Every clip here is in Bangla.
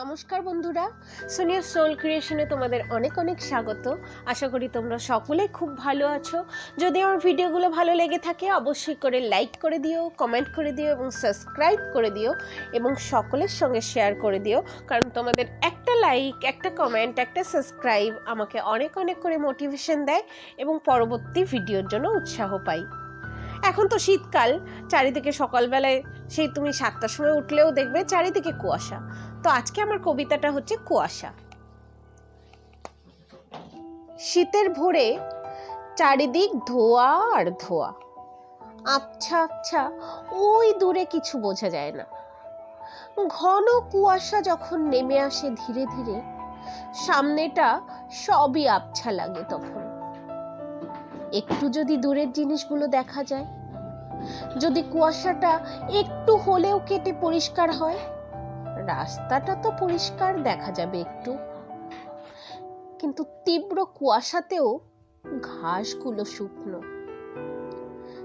নমস্কার বন্ধুরা। সোনিয়া সোল ক্রিয়েশনে তোমাদের অনেক অনেক স্বাগত। আশা করি তোমরা সকলে খুব ভালো আছো। যদি আমার ভিডিওগুলো ভালো লেগে থাকে, অবশ্যই করে লাইক করে দিও, কমেন্ট করে দিও এবং সাবস্ক্রাইব করে দিও এবং সকলের সঙ্গে শেয়ার করে দিও। কারণ তোমাদের একটা লাইক, একটা কমেন্ট, একটা সাবস্ক্রাইব আমাকে অনেক অনেক করে মোটিভেশন দেয় এবং পরবর্তী ভিডিওর জন্য উৎসাহ পাই। এখন তো শীতকাল, চারিদিকে সকালবেলায় সেই তুমি সাতটার সময় উঠলেও দেখবে চারিদিকে কুয়াশা। তো আজকে আমার কবিতাটা হচ্ছে কুয়াশা। শীতের ভোরে চারিদিক ধোয়া আর ধোয়া। আচ্ছা আচ্ছা ওই দূরে কিছু বোঝা যায় না। ঘন কুয়াশা যখন নেমে আসে ধীরে ধীরে, সামনেটা সবই আবছা লাগে তখন। একটু যদি দূরের জিনিসগুলো দেখা যায় যদি কুয়াশাটা একটু হলেও কেটে পরিষ্কার হয়, রাস্তাটা তো পরিষ্কার দেখা যাবে একটু। কিন্তু তীব্র কুয়াশাতেও ঘাসগুলো শুকনো।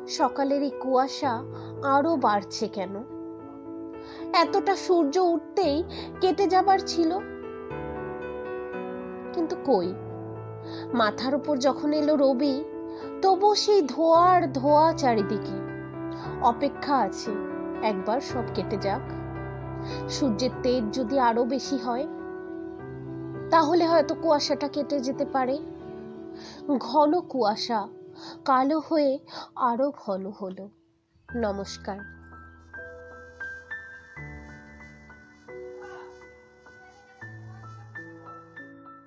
সকালের এই কুয়াশা আরও বাড়ছে কেন? এতটা সূর্য উঠতেই কেটে যাবার ছিল। কিন্তু কই? মাথার উপর যখন এলো রবি তবু সেই ধোয়ার ধোয়া চারিদিকে। অপেক্ষা আছে, একবার সব কেটে যাক। সূর্যের তেজ যদি আরও বেশি হয়, তাহলে হয়তো কুয়াশাটা কেটে যেতে পারে। ঘন কুয়াশা, কালো হয়ে আরও ঘন হলো। নমস্কার।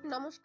নমস্কার।